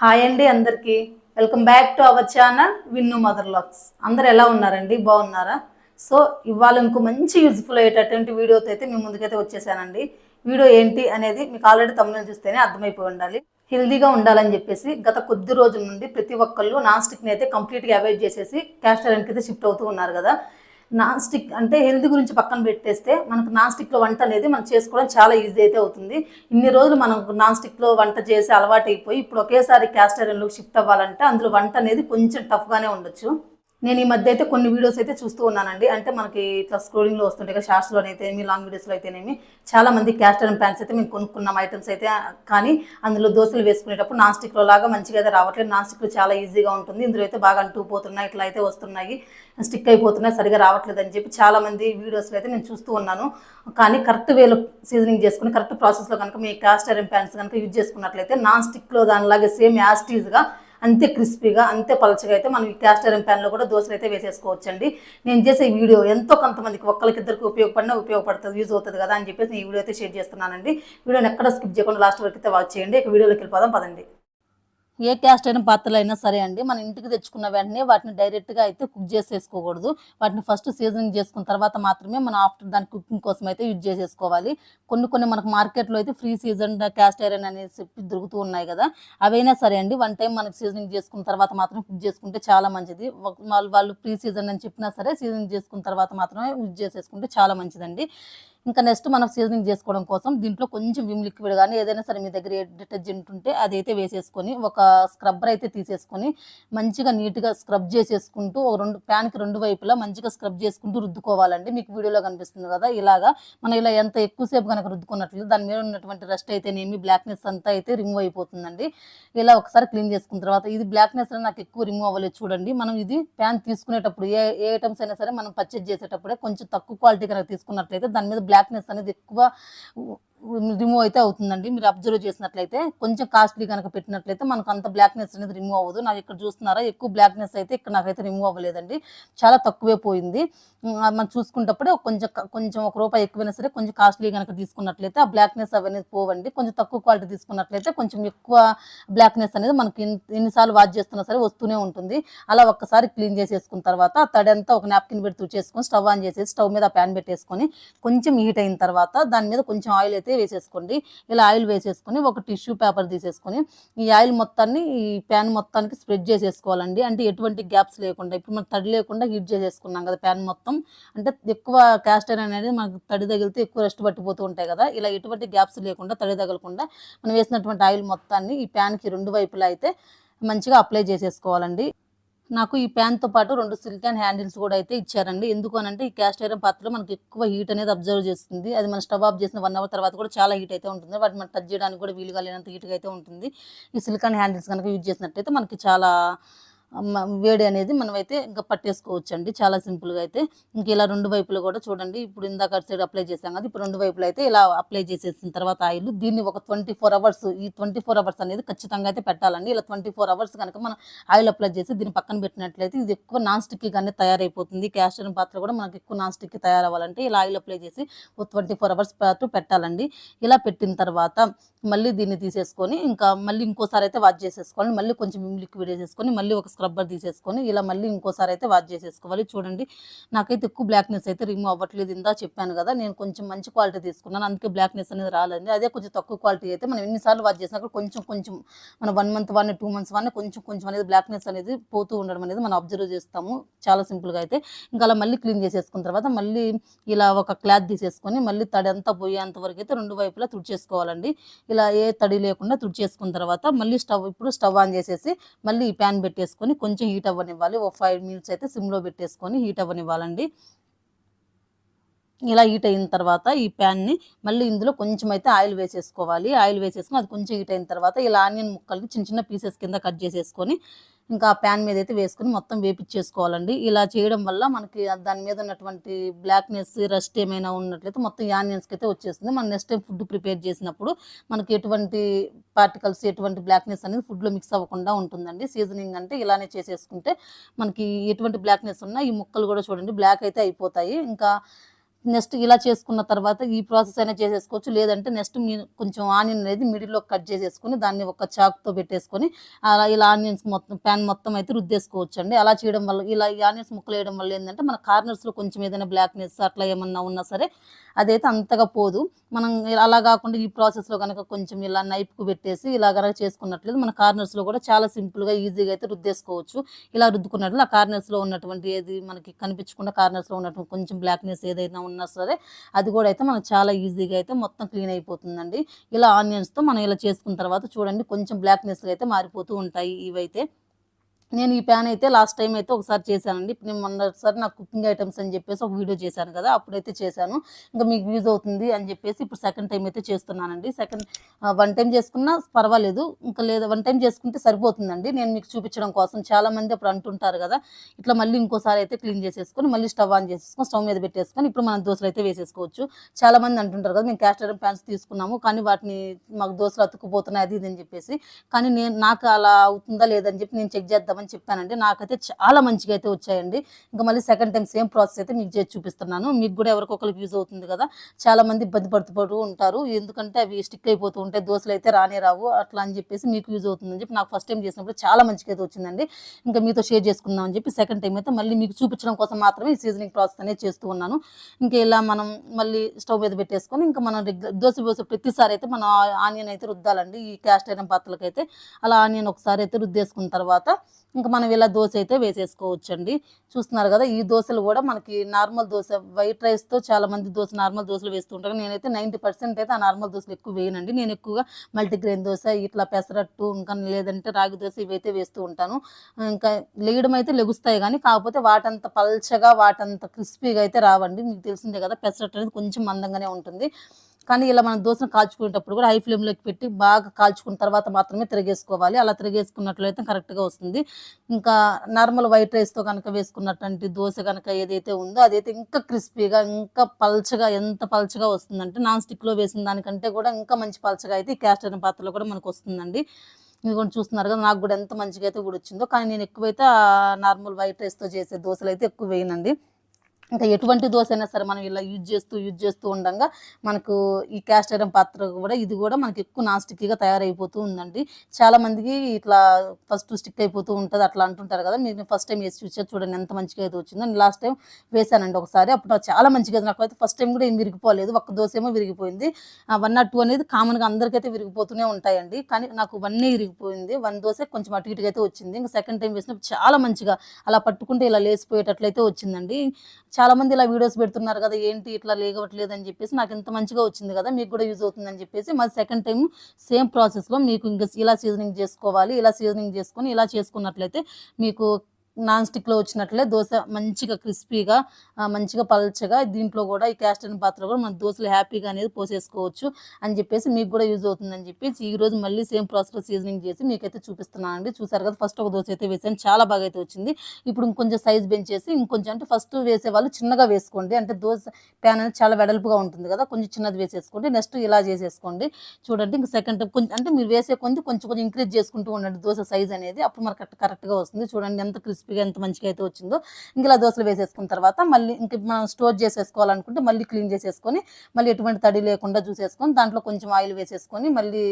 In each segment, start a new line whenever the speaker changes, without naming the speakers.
Hi అండి అందరికీ. Welcome back to our channel Vinnu mother locks అందరు ఎలా ఉన్నారండి? బాగున్నారా? సో ఇవాళ ఇంకో మంచి యూజ్ఫుల్ అయ్యేటటువంటి వీడియోతో అయితే మీ ముందుకైతే వచ్చేసానండి. వీడియో ఏంటి అనేది మీకు ఆల్రెడీ తమిళ చూస్తేనే అర్థమైపోయి ఉండాలి. హెల్దీగా ఉండాలని చెప్పేసి గత కొద్ది రోజుల నుండి ప్రతి ఒక్కళ్ళు నాన్ స్టిక్ని అయితే కంప్లీట్గా అవాయిడ్ చేసేసి క్యాస్టర్ ఐరన్కి అయితే షిఫ్ట్ అవుతూ ఉన్నారు కదా. నాన్ స్టిక్ అంటే హెల్త్ గురించి పక్కన పెట్టేస్తే మనకు నాన్ స్టిక్లో వంట అనేది మనం చేసుకోవడం చాలా ఈజీ అయితే అవుతుంది. ఇన్ని రోజులు మనం నాన్ స్టిక్లో వంట చేసి అలవాటు అయిపోయి ఇప్పుడు ఒకేసారి క్యాస్ట్ షిఫ్ట్ అవ్వాలంటే అందులో వంట అనేది కొంచెం టఫ్గానే ఉండొచ్చు. నేను ఈ మధ్య అయితే కొన్ని వీడియోస్ అయితే చూస్తూ ఉన్నానండి. అంటే మనకి ఇట్లా స్క్రోలింగ్లో వస్తుంటాయి కదా షార్ట్స్లో అయితేనేమి లాంగ్ వీడియోస్లో అయితేనేమి చాలా మంది క్యాస్ట్ అండ్ ప్యాన్స్ అయితే మేము కొనుక్కున్నాం ఐటమ్స్ అయితే. కానీ అందులో దోశలు వేసుకునేటప్పుడు నాన్ స్టిక్లో లాగా మంచిగా అయితే రావట్లేదు. నాన్ స్టిక్లో చాలా ఈజీగా ఉంటుంది. ఇందులో అయితే బాగా అంటుపోతున్నాయి ఇట్లా అయితే వస్తున్నాయి. స్టిక్ అయిపోతున్నాయి సరిగా రావట్లేదు అని చెప్పి చాలా మంది వీడియోస్లో అయితే నేను చూస్తూ ఉన్నాను. కానీ కరెక్ట్ వేలో సీజనింగ్ చేసుకుని కరెక్ట్ ప్రాసెస్లో కనుక మీ క్యాస్ట్ అండ్ ప్యాన్స్ కనుక యూజ్ చేసుకున్నట్లయితే నాన్ స్టిక్లో దానిలాగే సేమ్ యాస్టీజ్గా అంతే క్రిస్పీగా అంతే పలచగా అయితే మనం ఈ క్యాస్ట్ ఐరన్ ప్యాన్లో కూడా దోశలు అయితే వేసేసుకోవచ్చండి. నేను చేసే ఈ వీడియో ఎంతో కొంతమందికి ఒక్కరికిద్దరికి ఉపయోగపడినా ఉపయోగపడుతుంది యూజ్ అవుతుంది కదా అని చెప్పేసి నేను ఈ వీడియో అయితే షేర్ చేస్తున్నానండి. వీడియోని ఎక్కడ స్కిప్ చేయకుండా లాస్ట్ వరకు అయితే వాచ్ చేయండి. ఇక వీడియోలోకి వెళ్ళిపోదాం పదండి. ఏ క్యాస్ట్ అయిన పాత్రలు అయినా సరే అండి మన ఇంటికి తెచ్చుకున్న వెంటనే వాటిని డైరెక్ట్గా అయితే కుక్ చేసేసుకోకూడదు. వాటిని ఫస్ట్ సీజనింగ్ చేసుకున్న తర్వాత మాత్రమే మనం ఆఫ్టర్ దాని కుకింగ్ కోసం అయితే యూజ్ చేసేసుకోవాలి. కొన్ని కొన్ని మనకు మార్కెట్లో అయితే ఫ్రీ సీజన్ క్యాస్ట్ ఐరన్ అనేసి చెప్పి దొరుకుతూ ఉన్నాయి కదా అవైనా సరే అండి వన్ టైం మనకు సీజనింగ్ చేసుకున్న తర్వాత మాత్రం కుక్ చేసుకుంటే చాలా మంచిది. వాళ్ళు వాళ్ళు ఫ్రీ సీజన్ అని చెప్పినా సరే సీజనింగ్ చేసుకున్న తర్వాత మాత్రమే యూజ్ చేసేసుకుంటే చాలా మంచిదండి. ఇంకా నెక్స్ట్ మనం సీజనింగ్ చేసుకోవడం కోసం దీంట్లో కొంచెం విమ్ లిక్విడ్ కానీ ఏదైనా సరే మీ దగ్గర డిటర్జెంట్ ఉంటే అదైతే వేసేసుకొని ఒక స్క్రబ్బర్ అయితే తీసేసుకొని మంచిగా నీట్గా స్క్రబ్ చేసేసుకుంటూ ఒక రెండు ప్యాన్కి రెండు వైపులా మంచిగా స్క్రబ్ చేసుకుంటూ రుద్దుకోవాలండి. మీకు వీడియోలో కనిపిస్తుంది కదా ఇలాగా మనం ఇలా ఎంత ఎక్కువసేపు కనుక రుద్దుకున్నట్లు దాని మీద ఉన్నటువంటి రెస్ట్ అయితేనేమి బ్లాక్నెస్ అంతా అయితే రిమూవ్ అయిపోతుందండి. ఇలా ఒకసారి క్లీన్ చేసుకున్న తర్వాత ఇది బ్లాక్నెస్ నాకు ఎక్కువ రిమూవ్ అవ్వలేదు చూడండి. మనం ఇది ప్యాన్ తీసుకునేటప్పుడు ఏ ఏ ఐటమ్స్ అయినా సరే మనం పర్చేజ్ చేసేటప్పుడే కొంచెం తక్కువ క్వాలిటీ కనుక తీసుకున్నట్లయితే దాని మీద బ్లాక్నెస్ అనేది ఎక్కువ రిమూవ్ అయితే అవుతుందండి. మీరు అబ్జర్వ్ చేసినట్లయితే కొంచెం కాస్ట్లీ కనుక పెట్టినట్లయితే మనకు అంత బ్లాక్నెస్ అనేది రిమూవ్ అవ్వదు. నాకు ఇక్కడ చూస్తున్నారా ఎక్కువ బ్లాక్నెస్ అయితే ఇక్కడ నాకైతే రిమూవ్ అవ్వలేదండి. చాలా తక్కువే పోయింది. అది మనం చూసుకున్నప్పుడే కొంచెం కొంచెం ఒక రూపాయి ఎక్కువైనా సరే కొంచెం కాస్ట్లీ కనుక తీసుకున్నట్లయితే ఆ బ్లాక్నెస్ అవన్నీ పోవండి. కొంచెం తక్కువ క్వాలిటీ తీసుకున్నట్లయితే కొంచెం ఎక్కువ బ్లాక్నెస్ అనేది మనకి ఎన్నిసార్లు వాష్ చేస్తున్నా సరే వస్తూనే ఉంటుంది. అలా ఒక్కసారి క్లీన్ చేసేసుకున్న తర్వాత తడంతా ఒక నాప్కిన్ పెట్టి తుడిచేసుకొని స్టవ్ ఆన్ చేసేసి స్టవ్ మీద ప్యాన్ పెట్టేసుకొని కొంచెం హీట్ అయిన తర్వాత దాని మీద కొంచెం ఆయిల్ అయితే వేసేసుకోండి. ఇలా ఆయిల్ వేసేసుకొని ఒక టిష్యూ పేపర్ తీసేసుకొని ఈ ఆయిల్ మొత్తాన్ని ఈ ప్యాన్ మొత్తానికి స్ప్రెడ్ చేసేసుకోవాలండి. అంటే ఎటువంటి గ్యాప్స్ లేకుండా ఇప్పుడు మనం తడి లేకుండా హీట్ చేసేసుకున్నాం కదా ప్యాన్ మొత్తం. అంటే ఎక్కువ క్యాస్ట్ ఐరన్ అనేది మనకు తడి తగిలితే ఎక్కువ రెస్ట్ పట్టిపోతూ ఉంటాయి కదా. ఇలా ఎటువంటి గ్యాప్స్ లేకుండా తడి తగలకుండా మనం వేసినటువంటి ఆయిల్ మొత్తాన్ని ఈ ప్యాన్కి రెండు వైపులా అయితే మంచిగా అప్లై చేసేసుకోవాలండి. నాకు ఈ ప్యాన్తో పాటు రెండు సిలికాన్ హ్యాండిల్స్ కూడా అయితే ఇచ్చారండి. ఎందుకు అని అంటే ఈ క్యాస్ట్ ఐరన్ పాత్రలో మనకి ఎక్కువ హీట్ అనేది అబ్జర్వ్ చేస్తుంది. అది మన స్టవ్ ఆఫ్ చేసిన వన్ అవర్ తర్వాత కూడా చాలా హీట్ అయితే ఉంటుంది. వాటి మనం టచ్ చేయడానికి కూడా వీలుగా లేనంత హీట్గా అయితే ఉంటుంది. ఈ సిలికాన్ హ్యాండిల్స్ కనుక యూజ్ చేసినట్టయితే మనకి చాలా వేడి అనేది మనమైతే ఇంకా పట్టేసుకోవచ్చు అండి చాలా సింపుల్గా అయితే. ఇంక ఇలా రెండు వైపులు కూడా చూడండి. ఇప్పుడు ఇందాక సైడ్ అప్లై చేసాం కదా ఇప్పుడు రెండు వైపులు అయితే ఇలా అప్లై చేసేసిన తర్వాత ఆయిల్ దీన్ని ఒక ట్వంటీ ఫోర్ అవర్స్ ఈ ట్వంటీ ఫోర్ అవర్స్ అనేది ఖచ్చితంగా అయితే పెట్టాలండి. ఇలా ట్వంటీ ఫోర్ అవర్స్ కనుక మనం ఆయిల్ అప్లై చేసి దీన్ని పక్కన పెట్టినట్లయితే ఇది ఎక్కువ నాన్ స్టిక్ గానే తయారైపోతుంది. క్యాస్టర్ పాత్ర కూడా మనకి ఎక్కువ నాన్ స్టిక్ తయారవ్వాలంటే ఇలా ఆయిల్ అప్లై చేసి ఒక ట్వంటీ ఫోర్ అవర్స్ పాటు పెట్టాలండి. ఇలా పెట్టిన తర్వాత మళ్ళీ దీన్ని తీసేసుకొని ఇంకా మళ్ళీ ఇంకోసారి అయితే వాష్ చేసేసుకోవాలి. మళ్ళీ కొంచెం లిక్విడ్ వేసేసుకొని మళ్ళీ ఒక స్క్రబ్బర్ తీసేసుకొని ఇలా మళ్ళీ ఇంకోసారి అయితే వాష్ చేసేసుకోవాలి. చూడండి నాకైతే ఎక్కువ బ్లాక్నెస్ అయితే రిమూవ్ అవ్వట్లేదు. ఇందా చెప్పాను కదా నేను కొంచెం మంచి క్వాలిటీ తీసుకున్నాను. అందుకే బ్లాక్నెస్ అనేది రాలేదు అదే కొంచెం తక్కువ క్వాలిటీ అయితే మనం ఎన్నిసార్లు వాష్ చేసినా కూడా కొంచెం కొంచెం మన one month one two months one కొంచెం కొంచెం అనేది బ్లాక్నెస్ అనేది పోతూ ఉండడం అనేది మనం అబ్జర్వ్ చేస్తాము. చాలా సింపుల్గా అయితే. ఇంకా అలా మళ్ళీ క్లీన్ చేసేసుకున్న తర్వాత మళ్ళీ ఇలా ఒక క్లాత్ తీసేసుకొని మళ్ళీ తడి అంతా పోయేంత వరకు అయితే రెండు వైపులా తుడిచేసుకోవాలండి. ఇలా ఏ తడి లేకుండా తుడిచేసుకున్న తర్వాత మళ్ళీ స్టవ్ ఇప్పుడు స్టవ్ ఆన్ చేసేసి మళ్ళీ ఈ ప్యాన్ పెట్టేసుకొని కొంచెం హీట్ అవ్వనివ్వాలి. ఒక ఫైవ్ మినిట్స్ అయితే సిమ్లో పెట్టేసుకొని హీట్ అవ్వనివ్వాలండి. ఇలా హీట్ అయిన తర్వాత ఈ ప్యాన్ని మళ్ళీ ఇందులో కొంచెం అయితే ఆయిల్ వేసేసుకోవాలి. ఆయిల్ వేసేసుకొని అది కొంచెం హీట్ అయిన తర్వాత ఇలా ఆనియన్ ముక్కలు చిన్న చిన్న పీసెస్ కింద కట్ చేసేసుకొని ఇంకా ఆ ప్యాన్ మీద అయితే వేసుకుని మొత్తం వేపించేసుకోవాలండి ఇలా చేయడం వల్ల మనకి దాని మీద ఉన్నటువంటి బ్లాక్నెస్ రస్ట్ ఏమైనా ఉన్నట్లయితే మొత్తం యానియన్స్కి అయితే వచ్చేస్తుంది. మనం నెక్స్ట్ టైం ఫుడ్ ప్రిపేర్ చేసినప్పుడు మనకి ఎటువంటి పార్టికల్స్ ఎటువంటి బ్లాక్నెస్ అనేది ఫుడ్లో మిక్స్ అవ్వకుండా ఉంటుందండి. సీజనింగ్ అంటే ఇలానే చేసేసుకుంటే మనకి ఎటువంటి బ్లాక్నెస్ ఉన్నా ఈ ముక్కలు కూడా చూడండి బ్లాక్ అయితే అయిపోతాయి. ఇంకా నెక్స్ట్ ఇలా చేసుకున్న తర్వాత ఈ ప్రాసెస్ అయినా చేసేసుకోవచ్చు. లేదంటే నెక్స్ట్ మీ కొంచెం ఆనియన్ అనేది మిడిల్లో కట్ చేసేసుకొని దాన్ని ఒక చాక్తో పెట్టేసుకొని అలా ఇలా ఆనియన్స్ మొత్తం ప్యాన్ మొత్తం అయితే రుద్దేసుకోవచ్చు అండి అలా చేయడం వల్ల ఇలా ఈ ఆనియన్స్ ముక్కలు వేయడం వల్ల ఏంటంటే మన కార్నర్స్లో కొంచెం ఏదైనా బ్లాక్నెస్ అట్లా ఏమన్నా ఉన్నా సరే అదైతే అంతగా పోదు. మనం అలా కాకుండా ఈ ప్రాసెస్లో కనుక కొంచెం ఇలా నైప్కు పెట్టేసి ఇలా కనుక చేసుకున్నట్లయితే మన కార్నర్స్లో కూడా చాలా సింపుల్గా ఈజీగా అయితే రుద్దేసుకోవచ్చు. ఇలా రుద్దుకున్నట్లు ఆ కార్నర్స్లో ఉన్నటువంటి ఏది మనకి కనిపించకుండా కార్నర్స్లో ఉన్నటువంటి కొంచెం బ్లాక్నెస్ ఏదైనా ఉన్నా సరే అది కూడా అయితే మనకు చాలా ఈజీగా అయితే మొత్తం క్లీన్ అయిపోతుందండి. ఇలా ఆనియన్స్తో మనం ఇలా చేసుకున్న తర్వాత చూడండి కొంచెం బ్లాక్నెస్గా అయితే మారిపోతూ ఉంటాయి ఇవైతే. నేను ఈ ప్యాన్ అయితే లాస్ట్ టైం అయితే ఒకసారి చేశానండి. ఇప్పుడు నేను మొన్నసారి నాకు కుకింగ్ ఐటమ్స్ అని చెప్పేసి ఒక వీడియో చేశాను కదా అప్పుడైతే చేశాను. ఇంకా మీకు యూజ్ అవుతుంది అని చెప్పేసి ఇప్పుడు సెకండ్ టైం అయితే చేస్తున్నానండి. సెకండ్ వన్ టైం చేసుకున్నా పర్వాలేదు. ఇంకా లేదా వన్ టైం చేసుకుంటే సరిపోతుందండి. నేను మీకు చూపించడం కోసం చాలామంది అప్పుడు అంటుంటారు కదా ఇట్లా మళ్ళీ ఇంకోసారి అయితే క్లీన్ చేసేసుకొని మళ్ళీ స్టవ్ ఆన్ చేసేసుకొని స్టవ్ మీద పెట్టేసుకొని ఇప్పుడు మనం దోశలు అయితే వేసేసుకోవచ్చు. చాలామంది అంటుంటారు కదా మేము క్యాస్ట్ ఐరన్ ప్యాన్స్ తీసుకున్నాము కానీ వాటిని మాకు దోశలు అతుక్కుపోతున్నాయి అది ఇది అని చెప్పేసి. కానీ నేను నాకు అలా అవుతుందా లేదని చెప్పి నేను చెక్ చేద్దామని చెప్పానండి నాకైతే చాలా మంచిగా అయితే వచ్చాయండి. ఇంకా మళ్ళీ సెకండ్ టైం సేమ్ ప్రాసెస్ అయితే మీకు చేసి చూపిస్తున్నాను. మీకు కూడా ఎవరికొకరికి యూజ్ అవుతుంది కదా. చాలా మంది ఇబ్బంది పడుతూ ఉంటారు. ఎందుకంటే అవి స్టిక్ అయిపోతూ ఉంటాయి. దోశలు అయితే రానే రావు. అట్లా అని చెప్పేసి మీకు యూజ్ అవుతుందని చెప్పి నాకు ఫస్ట్ టైం చేసినప్పుడు చాలా మంచిగా అయితే వచ్చిందండి. ఇంకా మీతో షేర్ చేసుకుందాం అని చెప్పి సెకండ్ టైం అయితే మళ్ళీ మీకు చూపించడం కోసం మాత్రమే ఈ సీజనింగ్ ప్రాసెస్ అనేది చేస్తూ ఉన్నాను. ఇంకా ఇలా మనం మళ్ళీ స్టవ్ మీద పెట్టేసుకొని ఇంకా మనం దోశ పోసే ప్రతిసారి అయితే మనం ఆనియన్ అయితే రుద్దాలండి. ఈ క్యాస్ట్ ఐరన్ పాత్రలకైతే. అలా ఆనియన్ ఒకసారి అయితే రుద్దేసుకున్న తర్వాత ఇంకా మనం ఇలా దోశ అయితే వేసేసుకోవచ్చండి. చూస్తున్నారు కదా ఈ దోశలు కూడా మనకి నార్మల్ దోశ వైట్ రైస్తో చాలా మంది దోశ నార్మల్ దోశలు వేస్తూ ఉంటారు నేనైతే నైంటీ పర్సెంట్ అయితే ఆ నార్మల్ దోశలు ఎక్కువ వేయనండి. నేను ఎక్కువగా మల్టీగ్రెయిన్ దోశ ఇట్లా పెసరట్టు ఇంకా లేదంటే రాగి దోశ ఇవైతే వేస్తూ ఉంటాను. ఇంకా లేయడం అయితే లెగుస్తాయి కానీ కాకపోతే వాటంత పల్చగా వాటంత క్రిస్పీగా అయితే రావండి. మీకు తెలిసిందే కదా పెసరట్టు అనేది కొంచెం మందంగానే ఉంటుంది. కానీ ఇలా మనం దోశను కాల్చుకునేటప్పుడు కూడా హై ఫ్లేమ్లోకి పెట్టి బాగా కాల్చుకున్న తర్వాత మాత్రమే తిరిగేసుకోవాలి. అలా తిరిగేసుకున్నట్లయితే కరెక్ట్గా వస్తుంది. ఇంకా నార్మల్ వైట్ రైస్తో కనుక వేసుకున్నటువంటి దోశ కనుక ఏదైతే ఉందో అదైతే ఇంకా క్రిస్పీగా ఇంకా పల్చగా ఎంత పల్చగా వస్తుందంటే నాన్ స్టిక్లో వేసిన దానికంటే కూడా ఇంకా మంచి పల్చగా అయితే ఈ క్యాస్ట్ పాత్రలో కూడా మనకు వస్తుందండి. ఇది కూడా చూస్తున్నారు కదా నాకు కూడా ఎంత మంచిగా అయితే కూడా వచ్చిందో కానీ నేను ఎక్కువైతే నార్మల్ వైట్ రైస్తో చేసే దోశలు అయితే ఎక్కువ వేయనండి. ఇంకా ఎటువంటి దోశ అయినా సరే మనం ఇలా యూజ్ చేస్తూ యూజ్ చేస్తూ ఉండగా మనకు ఈ క్యాస్ట్ ఐరన్ పాత్ర కూడా ఇది కూడా మనకి ఎక్కువ నాన్ స్టిక్గా తయారైపోతూ ఉందండి. చాలామందికి ఇట్లా ఫస్ట్ స్టిక్ అయిపోతూ ఉంటుంది అట్లా అంటుంటారు కదా. మీరు ఫస్ట్ టైం వేసి చూసారు చూడండి ఎంత మంచిగా అయితే వచ్చిందో. నేను లాస్ట్ టైం వేసానండి ఒకసారి. అప్పుడు చాలా మంచిగా నాకు అయితే ఫస్ట్ టైం కూడా ఏం విరిగిపోలేదు. ఒక్క దోశ ఏమో విరిగిపోయింది. వన్ నాట్ టూ అనేది కామన్గా అందరికైతే విరిగిపోతూనే ఉంటాయండి. కానీ నాకు వన్నే విరిగిపోయింది. వన్ దోశ కొంచెం అటు ఇటుగా అయితే వచ్చింది. ఇంకా సెకండ్ టైం వేసినప్పుడు చాలా మంచిగా అలా పట్టుకుంటే ఇలా లేసిపోయేటట్లయితే వచ్చిందండి. చాలా మంది ఇలా వీడియోస్ పెడుతున్నారు కదా ఏంటి ఇట్లా లేగవట్లేదు అని చెప్పేసి నాకు ఇంత మంచిగా వచ్చింది కదా మీకు కూడా యూజ్ అవుతుందని చెప్పేసి మళ్ళీ సెకండ్ టైం సేమ్ ప్రాసెస్లో మీకు ఇంకా ఇలా సీజనింగ్ చేసుకోవాలి ఇలా సీజనింగ్ చేసుకొని ఇలా చేసుకున్నట్లయితే మీకు నాన్ స్టిక్లో వచ్చినట్లే దోశ మంచిగా క్రిస్పీగా మంచిగా పల్చగా దీంట్లో కూడా ఈ క్యాస్ట్ ఐరన్ పాత్ర కూడా మన దోశలు హ్యాపీగా అనేది పోసేసుకోవచ్చు అని చెప్పేసి మీకు కూడా యూజ్ అవుతుందని చెప్పేసి ఈ రోజు మళ్ళీ సేమ్ ప్రాసెస్లో సీజనింగ్ చేసి మీకైతే చూపిస్తున్నానండి. చూసారు కదా ఫస్ట్ ఒక దోశ అయితే వేసాను. చాలా బాగా అయితే వచ్చింది. ఇప్పుడు ఇంకొంచెం సైజ్ పెంచేసి ఇంకొంచెం అంటే ఫస్ట్ వేసే వాళ్ళు చిన్నగా వేసుకోండి. అంటే దోశ ప్యాన్ అనేది చాలా వెడల్పుగా ఉంటుంది కదా కొంచెం చిన్నది వేసేసుకోండి. నెక్స్ట్ ఇలా చేసేసుకోండి. చూడండి ఇంక సెకండ్ కొంచెం అంటే మీరు వేసే కొంది కొంచెం కొంచెం ఇంక్రీజ్ చేసుకుంటూ ఉండండి దోశ సైజ్ అనేది. అప్పుడు మనకు కరెక్ట్ కరెక్ట్గా వస్తుంది. చూడండి ఎంత క్రిస్పీగా ఎంత మంచిగా అయితే వచ్చిందో ఇంక దోశలు వేసేసుకున్న తర్వాత మళ్ళీ ఇంక మనం స్టోర్ చేసేసుకోవాలనుకుంటే మళ్ళీ క్లీన్ చేసేసుకొని మళ్ళీ ఎటువంటి తడి లేకుండా చూసేసుకొని దాంట్లో కొంచెం ఆయిల్ వేసేసుకొని మళ్ళీ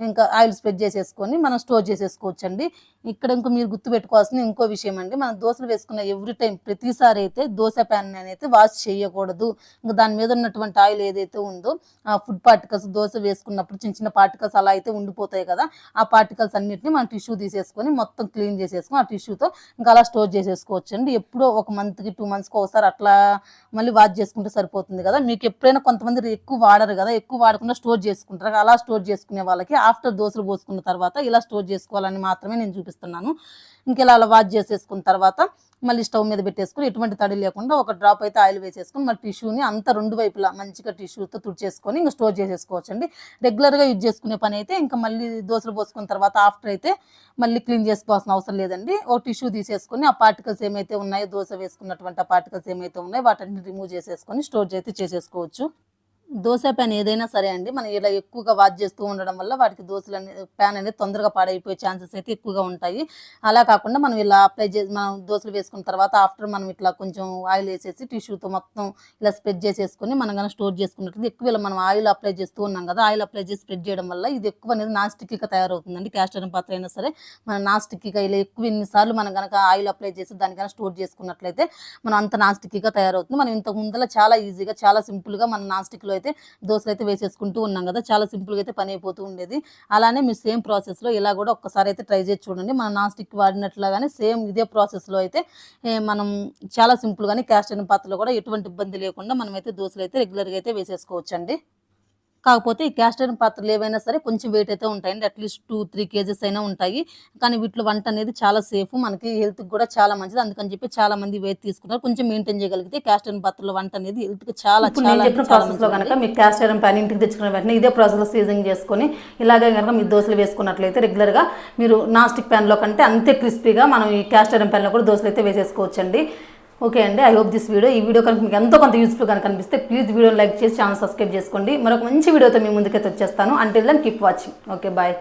ఇంకా ఆయిల్ స్ప్రెడ్ చేసేసుకొని మనం స్టోర్ చేసేసుకోవచ్చు అండి ఇక్కడ ఇంకో మీరు గుర్తు పెట్టుకోవాల్సిన ఇంకో విషయం అండి మనం దోశలు వేసుకున్న ఎవ్రీ టైం ప్రతిసారి అయితే దోశ ప్యాన్ అయితే వాష్ చేయకూడదు. ఇంకా దాని మీద ఉన్నటువంటి ఆయిల్ ఏదైతే ఉందో ఆ ఫుడ్ పార్టికల్స్ దోశ వేసుకున్నప్పుడు చిన్న చిన్న పార్టికల్స్ అలా అయితే ఉండిపోతాయి కదా ఆ పార్టికల్స్ అన్నిటిని మనం టిష్యూ తీసేసుకొని మొత్తం క్లీన్ చేసేసుకొని ఆ టిష్యూతో ఇంకా అలా స్టోర్ చేసేసుకోవచ్చు అండి ఎప్పుడో ఒక మంత్కి టూ మంత్స్కి ఒకసారి అట్లా మళ్ళీ వాష్ చేసుకుంటే సరిపోతుంది కదా. మీకు ఎప్పుడైనా కొంతమంది ఎక్కువ వాడరు కదా ఎక్కువ వాడకుండా స్టోర్ చేసుకుంటారు. అలా స్టోర్ చేసుకునే వాళ్ళకి ఆఫ్టర్ దోశలు పోసుకున్న తర్వాత ఇలా స్టోర్ చేసుకోవాలని మాత్రమే నేను చూపిస్తున్నాను. ఇంక ఇలా అలా వాష్ చేసేసుకున్న తర్వాత మళ్ళీ స్టవ్ మీద పెట్టేసుకుని ఎటువంటి తడి లేకుండా ఒక డ్రాప్ అయితే ఆయిల్ వేసేసుకొని మళ్ళీ టిష్యూని అంత రెండు వైపులా మంచిగా టిష్యూతో తుడిచేసుకొని ఇంకా స్టోర్ చేసేసుకోవచ్చు అండి రెగ్యులర్గా యూజ్ చేసుకునే పని అయితే ఇంకా మళ్ళీ దోశలు పోసుకున్న తర్వాత ఆఫ్టర్ అయితే మళ్ళీ క్లీన్ చేసుకోవాల్సిన అవసరం లేదండి. ఒక టిష్యూ తీసేసుకొని ఆ పార్టికల్స్ ఏమైతే ఉన్నాయో దోశ వేసుకున్నటువంటి ఆ పార్టికల్స్ ఏమైతే ఉన్నాయో వాటిని రిమూవ్ చేసేసుకొని స్టోర్ అయితే చేసేసుకోవచ్చు. దోశ ప్యాన్ ఏదైనా సరే అండి మనం ఇలా ఎక్కువగా వాచ్ చేస్తూ ఉండడం వల్ల వాటికి దోశలు అనేది ప్యాన్ అనేది తొందరగా పాడైపోయే ఛాన్సెస్ అయితే ఎక్కువగా ఉంటాయి. అలా కాకుండా మనం ఇలా అప్లై చేసి మనం దోశలు వేసుకున్న తర్వాత ఆఫ్టర్ మనం ఇట్లా కొంచెం ఆయిల్ వేసేసి టిష్యూతో మొత్తం ఇలా స్ప్రెడ్ చేసేసుకొని మనం కానీ స్టోర్ చేసుకున్నట్లయితే ఎక్కువ ఇలా మనం ఆయిల్ అప్లై చేస్తూ ఉన్నాం కదా ఆయిల్ అప్లై చేసి స్ప్రెడ్ చేయడం వల్ల ఇది ఎక్కువ అనేది నాస్టిక్గా స్టిక్గా తయారవుతుందండి క్యాస్టర్ పాత్ర అయినా సరే మన నాన్ స్టిక్గా ఇలా ఎక్కువ ఎన్నిసార్లు మనం కనుక ఆయిల్ అప్లై చేసి దానికైనా స్టోర్ చేసుకున్నట్లయితే మనం అంత నాస్టిక్గా స్టిక్గా తయారవుతుంది. మనం ఇంతకు ముందర చాలా ఈజీగా చాలా సింపుల్గా మన నాస్టిక్లో స్టిక్లో అయితే దోశలు అయితే వేసేసుకుంటూ ఉన్నాం కదా. చాలా సింపుల్గా అయితే పని అయిపోతూ ఉండేది. అలానే మీరు సేమ్ ప్రాసెస్లో ఇలా కూడా ఒక్కసారి అయితే ట్రై చేసి చూడండి. మన నాన్ స్టిక్ వాడినట్లుగానే సేమ్ ఇదే ప్రాసెస్లో అయితే మనం చాలా సింపుల్గానే క్యాస్ట్ అయిన పాత్రలో కూడా ఎటువంటి ఇబ్బంది లేకుండా మనమైతే దోశలు అయితే రెగ్యులర్గా అయితే వేసేసుకోవచ్చండి. కాకపోతే ఈ క్యాస్ట్ ఐరన్ పాత్రలు ఏవైనా సరే కొంచెం వెయిట్ అయితే ఉంటాయండి. అట్లీస్ట్ టూ త్రీ కేజెస్ అయినా ఉంటాయి. కానీ వీటిలో వంట అనేది చాలా సేఫ్ మనకి హెల్త్కి కూడా చాలా మంచిది. అందుకని చెప్పి చాలా మంది వెయిట్ తీసుకుంటారు. కొంచెం మెయింటైన్ చేయగలిగితే క్యాస్ట్ ఐరన్ పాత్రలో వంట అనేది హెల్త్కి చాలా
నేను చెప్పిన
చాలా
ప్రాసెస్లో
మంచిది.
కనుక మీకు క్యాస్ట్ ఐరన్ ప్యాన్ ఇంటికి తెచ్చుకున్న వెంటనే ఇదే ప్రాసెస్లో సీజనింగ్ చేసుకొని ఇలాగే కనుక మీరు దోశలు వేసుకున్నట్లయితే రెగ్యులర్గా మీరు నాన్ స్టిక్ ప్యాన్లో కంటే అంతే క్రిస్పీగా మనం ఈ క్యాస్ట్ ఐరన్ ప్యాన్లో కూడా దోశలు అయితే వేసేసుకోవచ్చండి. ఓకే అండి ఐ హోప్ దిస్ వీడియో ఈ వీడియో కనుక మీకు ఎంతో కొంత యూస్ఫుల్ కనుక అనిపిస్తే ప్లీజ్ వీడియోని లైక్ చేసి ఛానల్ సబ్స్క్రైబ్ చేసుకోండి. మరొక మంచి వీడియోతో మీ ముందుకైతే వచ్చేస్తాను. అంటే దాన్ని కీప్ వాచింగ్ ఓకే బాయ్